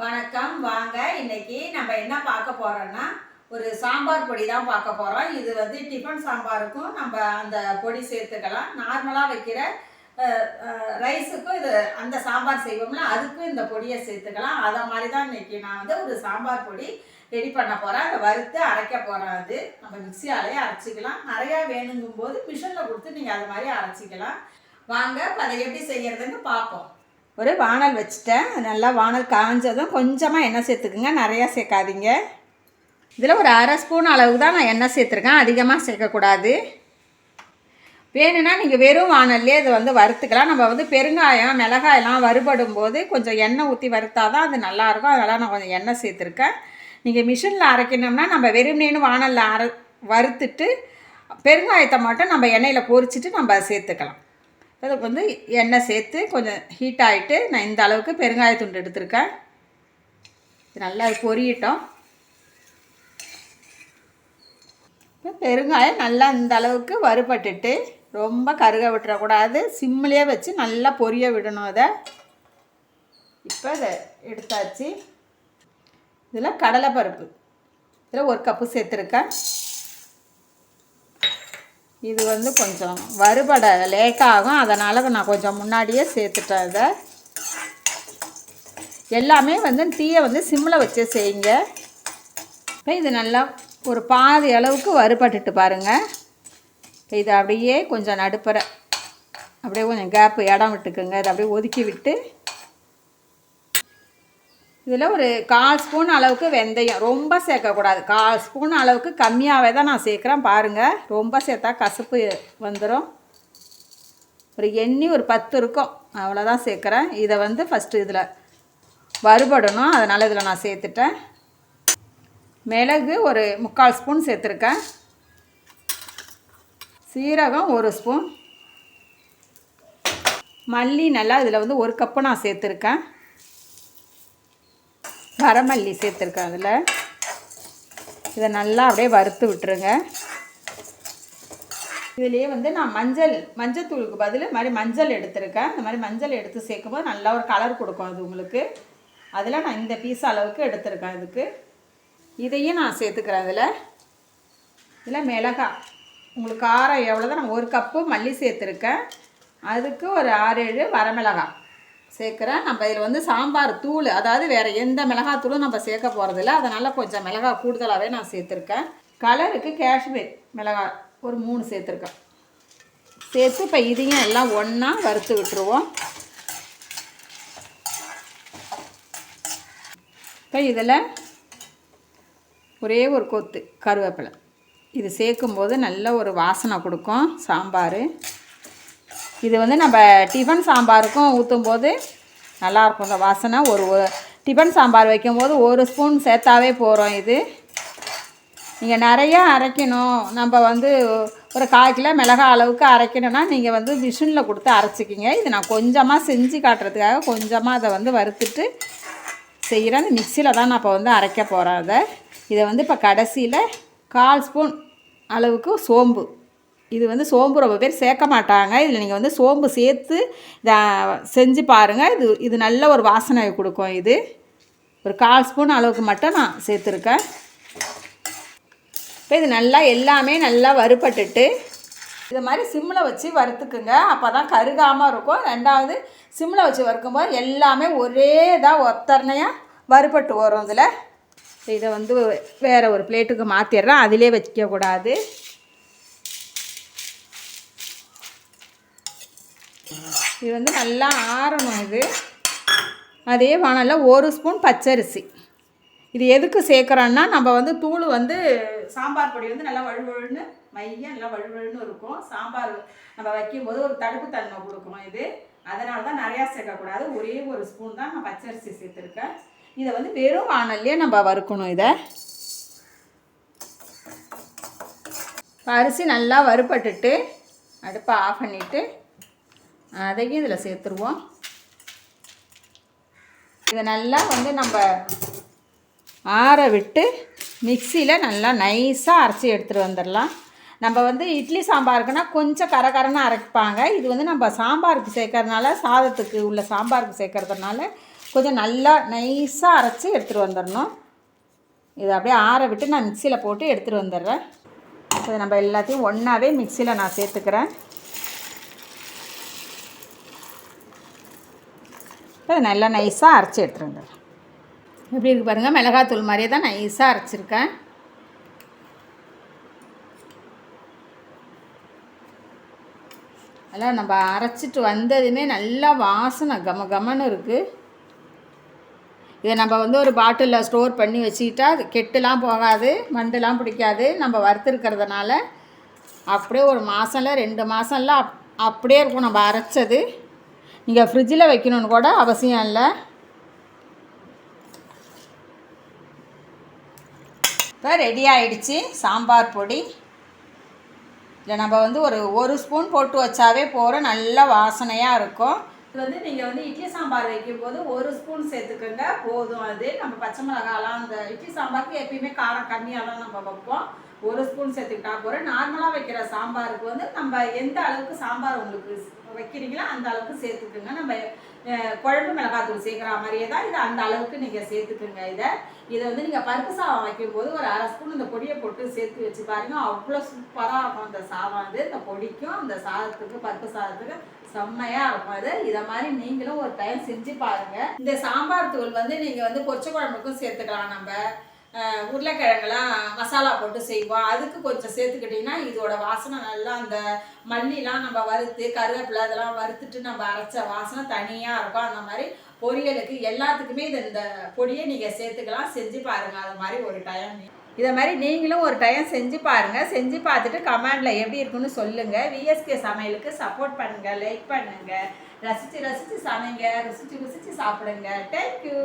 வணக்கம். வாங்க இன்னைக்கு நம்ம என்ன பார்க்க போறோம்னா ஒரு சாம்பார் பொடி தான் பார்க்க போறோம். இது வந்து டிஃபன் சாம்பாருக்கும் நம்ம அந்த பொடி சேர்த்துக்கலாம். நார்மலாக வைக்கிற ரைஸுக்கும் இது அந்த சாம்பார் செய்வோம்ல அதுக்கும் இந்த பொடியை சேர்த்துக்கலாம். அதை மாதிரி தான் இன்னைக்கு நான் வந்து ஒரு சாம்பார் பொடி ரெடி பண்ண போகிறேன் அதை வறுத்து அரைக்க போகிறேன் அது. நம்ம மிக்சியாலேயே அரைச்சிக்கலாம். நிறையா வேணுங்கும் போது மிஷினில் கொடுத்து நீங்கள் அது மாதிரி அரைச்சிக்கலாம். வாங்க இப்போ அதை எப்படி செய்கிறதுன்னு பார்ப்போம். ஒரு வானல் வச்சுட்டேன். நல்லா வானல் காஞ்சதும் கொஞ்சமாக எண்ணெய் சேர்த்துக்குங்க. நிறையா சேர்க்காதீங்க. இதில் ஒரு அரை ஸ்பூன் அளவுக்கு தான் நான் எண்ணெய் சேர்த்துருக்கேன். அதிகமாக சேர்க்கக்கூடாது. வேணும்னா நீங்கள் வெறும் வானல்லே இதை வந்து வறுத்துக்கலாம். நம்ம வந்து பெருங்காயம் மிளகாயெல்லாம் வறுபடும் போது கொஞ்சம் எண்ணெய் ஊற்றி வறுத்தா தான் அது நல்லாயிருக்கும். அதனால் நான் கொஞ்சம் எண்ணெய் சேர்த்துருக்கேன். நீங்கள் மிஷினில் அரைக்கணும்னா நம்ம வெறுமனேன்னு வானலில் அர வறுத்துட்டு பெருங்காயத்தை மட்டும் நம்ம எண்ணெயில் பொரிச்சிட்டு நம்ம சேர்த்துக்கலாம். அதுக்கு வந்து எண்ணெய் சேர்த்து கொஞ்சம் ஹீட் ஆகிட்டு நான் இந்த அளவுக்கு பெருங்காயத்துண்டு எடுத்திருக்கேன். நல்லா அது பொரியட்டும் பெருங்காயம் நல்லா இந்த அளவுக்கு வறுபட்டுட்டு ரொம்ப கருக விட்டுறக்கூடாது. சிம்மிலே வச்சு நல்லா பொரிய விடணும் அதை. இப்போ இதை எடுத்தாச்சு. இதில் கடலைப்பருப்பு. இதில் ஒரு கப்பு சேர்த்துருக்கேன். இது வந்து கொஞ்சம் வறுபட லேட் ஆகும் அதனால் நான் கொஞ்சம் முன்னாடியே சேர்த்துட்டேன் இதை. எல்லாமே வந்து தீயை வந்து சிம்மில் வச்சு செய்யுங்க. இப்போ இது நல்லா ஒரு பாதி அளவுக்கு வறுபட்டுட்டு பாருங்கள் இது அப்படியே கொஞ்சம் நடுப்புற அப்படியே கொஞ்சம் கேப்பு இடம் விட்டுக்குங்க. இதை அப்படியே ஒதுக்கி விட்டு இதில் ஒரு கால் ஸ்பூன் அளவுக்கு வெந்தயம். ரொம்ப சேர்க்கக்கூடாது. கால் ஸ்பூன் அளவுக்கு கம்மியாகவே தான் நான் சேர்க்குறேன். பாருங்கள் ரொம்ப சேர்த்தா கசப்பு வந்துடும் ஒரு எண்ணி ஒரு பத்து இருக்கும். அவ்வளோதான் சேர்க்குறேன். இதை வந்து ஃபஸ்ட்டு இதில் வறுபடணும். அதனால் இதில் நான் சேர்த்துட்டேன். மிளகு ஒரு முக்கால் ஸ்பூன் சேர்த்துருக்கேன். சீரகம் ஒரு ஸ்பூன். மல்லி நல்லா இதில் வந்து ஒரு கப்பு நான் சேர்த்துருக்கேன். வரமல்லி சேர்த்துருக்கேன் அதில் இதை நல்லா அப்படியே வறுத்து விட்டுருங்க. இதுலேயே வந்து நான் மஞ்சள் மஞ்சள் தூளுக்கு பதில் மாதிரி மஞ்சள் எடுத்திருக்கேன். இந்த மாதிரி மஞ்சள் எடுத்து சேர்க்கும்போது நல்லா ஒரு கலர் கொடுக்கும் அது உங்களுக்கு. அதில் நான் இந்த பீஸ் அளவுக்கு எடுத்திருக்கேன் இதுக்கு. இதையும் நான் சேர்த்துக்கிறேன் அதில் இதில் மிளகாய் உங்களுக்கு காரம் எவ்வளோ தான் நான் ஒரு கப்பு மல்லி சேர்த்துருக்கேன். அதுக்கு ஒரு ஆறு ஏழு வரமிளகாய் சேர்க்குறேன். நம்ம இதில் வந்து சாம்பார் தூள் அதாவது வேறு எந்த மிளகாத்தூளும் நம்ம சேர்க்க போகிறதில்ல அதனால் கொஞ்சம் மிளகா கூடுதலாகவே நான் சேர்த்துருக்கேன். கலருக்கு காஷ்மீர் மிளகா ஒரு மூணு சேர்த்துருக்கேன். சேர்த்து இப்போ இதையும் எல்லாம் ஒன்றா வறுத்து விட்டுருவோம். இப்போ இதில் ஒரே ஒரு கொத்து கருவேப்பிலை. இது சேர்க்கும்போது நல்ல ஒரு வாசனை கொடுக்கும் சாம்பார். இது வந்து நம்ம டிஃபன் சாம்பாருக்கும் ஊற்றும் போது நல்லாயிருக்கும். இந்த வாசனை ஒரு டிஃபன் சாம்பார் வைக்கும்போது ஒரு ஸ்பூன் சேர்த்தாவே போகிறோம் இது. நீங்கள் நிறையா அரைக்கணும். நம்ம வந்து ஒரு கால் கிலோ மிளகா அளவுக்கு அரைக்கணும்னா நீங்கள் வந்து மிஷினில் கொடுத்து அரைச்சிக்கிங்க. இது நான் கொஞ்சமாக செஞ்சு காட்டுறதுக்காக கொஞ்சமாக அதை வந்து வறுத்துட்டு செய்கிறேன் அந்த மிக்சியில் தான் நான் இப்போ வந்து அரைக்க போகிறேன் அதை. இதை வந்து இப்போ கடைசியில் கால் ஸ்பூன் அளவுக்கு சோம்பு. இது வந்து சோம்பு ரொம்ப பேர் சேர்க்க மாட்டாங்க. இதில் நீங்கள் வந்து சோம்பு சேர்த்து இதை செஞ்சு பாருங்கள் இது இது நல்ல ஒரு வாசனை கொடுக்கும் இது. ஒரு கால் ஸ்பூன் அளவுக்கு மட்டும் நான் சேர்த்துருக்கேன். இப்போ இது நல்லா எல்லாமே நல்லா வறுபட்டுட்டு இது மாதிரி சிம்மில் வச்சு வறுத்துக்குங்க. அப்போ தான் கருகாமல் இருக்கும். ரெண்டாவது சிம்மில் வச்சு வறுக்கும்போது எல்லாமே ஒரே இதாக ஒத்தரணையாக வறுபட்டு வரும் இதில். இதை வந்து வேறு ஒரு பிளேட்டுக்கு மாற்றிடுறேன் அதிலே வைக்கக்கூடாது. இது வந்து நல்லா ஆறணும் இது. அதே வானலில் ஒரு ஸ்பூன் பச்சரிசி. இது எதுக்கு சேர்க்குறோன்னா நம்ம வந்து தூள் வந்து சாம்பார் பொடி வந்து நல்லா வழுவழுன்னு மையம் நல்லா வழுவழுன்னு இருக்கும். சாம்பார் நம்ம வைக்கும்போது ஒரு தடுப்பு தன்மை கொடுக்கும் இது. அதனால தான் நிறையா சேர்க்கக்கூடாது. ஒரே ஒரு ஸ்பூன் தான் நான் பச்சரிசி சேர்த்துருக்கேன். இதை வந்து வெறும் வானல்லையே நம்ம வறுக்கணும் இதை. அரிசி நல்லா வறுபட்டுட்டு அடுப்பை ஆஃப் பண்ணிவிட்டு அதையும் இதில் சேர்த்துருவோம். இதை நல்லா வந்து நம்ம ஆற விட்டு மிக்சியில் நல்லா நைஸாக அரைச்சி எடுத்துகிட்டு வந்துடலாம். நம்ம வந்து இட்லி சாம்பாருக்குன்னா கொஞ்சம் கரகரன்னு அரைப்பாங்க. இது வந்து நம்ம சாம்பாருக்கு சேர்க்கறதுனால சாதத்துக்கு உள்ள சாம்பாருக்கு சேர்க்கறதுனால கொஞ்சம் நல்லா நைஸாக அரைச்சி எடுத்துகிட்டு வந்துடணும். இதை அப்படியே ஆற விட்டு நான் மிக்சியில் போட்டு எடுத்துகிட்டு வந்துடுறேன். இதை நம்ம எல்லாத்தையும் ஒன்றாவே மிக்சியில் நான் சேர்த்துக்கிறேன். இதை நல்லா நைஸாக அரைச்சி எடுத்துருங்க. எப்படி இருக்கு பாருங்கள் மிளகாத்தூள் மாதிரியே தான் நைஸாக அரைச்சிருக்கேன். அதெல்லாம் நம்ம அரைச்சிட்டு வந்ததுமே நல்லா வாசனை கம கமன்னு இருக்குது இதை நம்ம வந்து ஒரு பாட்டிலில் ஸ்டோர் பண்ணி வச்சுக்கிட்டா அது கெட்டுலாம் போகாது மண்டுலாம் பிடிக்காது. நம்ம வறுத்துருக்கிறதுனால அப்படியே ஒரு மாதம்ல ரெண்டு மாதம்லாம் அப் அப்படியே இருக்கும் நம்ம அரைச்சது. நீங்கள் ஃப்ரிட்ஜில் வைக்கணும்னு கூட அவசியம் இல்லை. இப்போ ரெடி ஆயிடுச்சு. சாம்பார் பொடி. இல்லை நம்ம வந்து ஒரு ஒரு ஸ்பூன் போட்டு வச்சாவே போகிறோம் நல்ல வாசனையாக இருக்கும். இது வந்து நீங்கள் வந்து இட்லி சாம்பார் வைக்கும்போது ஒரு ஸ்பூன் சேர்த்துக்கோங்க. போதும் அது. நம்ம பச்சை மிளகாலாம் அந்த இட்லி சாம்பாருக்கு எப்பயுமே காரம் கம்மியாலாம் நம்ம வைப்போம். ஒரு ஸ்பூன் சேர்த்துக்கிட்டா போகிறோம் நார்மலாக வைக்கிற சாம்பாருக்கு வந்து நம்ம எந்த அளவுக்கு சாம்பார் உங்களுக்கு வைக்கிறீங்களோ அந்த அளவுக்கு சேர்த்துக்குங்க. நம்ம குழம்பு மிளகாத்தூள் சேர்க்குற மாதிரியே தான் இது அந்த அளவுக்கு நீங்கள் சேர்த்துக்குங்க இதை. இதை வந்து நீங்கள் பருப்பு சாதம் வைக்கும்போது ஒரு அரை ஸ்பூன் இந்த பொடியை போட்டு சேர்த்து வச்சு பாருங்க. அவ்வளோ சூப்பராக இருக்கும் அந்த சாதம் இது இந்த பொடிக்கும் அந்த சாதத்துக்கு பருப்பு சாதத்துக்கு செம்மையாக இருக்கும் அது. இதை மாதிரி நீங்களும் ஒரு டைம் செஞ்சு பாருங்கள் இந்த சாம்பார் தூள் வந்து நீங்கள் வந்து பொரிச்ச குழம்புக்கும் சேர்த்துக்கலாம் நம்ம. உருளைக்கிழங்கெல்லாம் மசாலா போட்டு செய்வோம். அதுக்கு கொஞ்சம் சேர்த்துக்கிட்டிங்கன்னா இதோட வாசனை நல்லா அந்த மல்லிலாம் நம்ம வறுத்து கருவேப்பிலை அதெல்லாம் வறுத்துட்டு நம்ம அரைச்ச வாசனை தனியாக இருக்கும். அந்த மாதிரி பொரியலுக்கு எல்லாத்துக்குமே இது இந்த பொடியை நீங்கள் சேர்த்துக்கலாம். செஞ்சு பாருங்கள் அது மாதிரி ஒரு டைம் இதை மாதிரி நீங்களும் ஒரு டைம் செஞ்சு பாருங்கள் செஞ்சு பார்த்துட்டு கமெண்டில் எப்படி இருக்குன்னு சொல்லுங்கள் விஎஸ்கே சமையலுக்கு சப்போர்ட் பண்ணுங்கள் லைக் பண்ணுங்கள் ரசித்து ரசித்து சமைங்க. ருசித்து ருசித்து சாப்பிடுங்க. தேங்க்யூ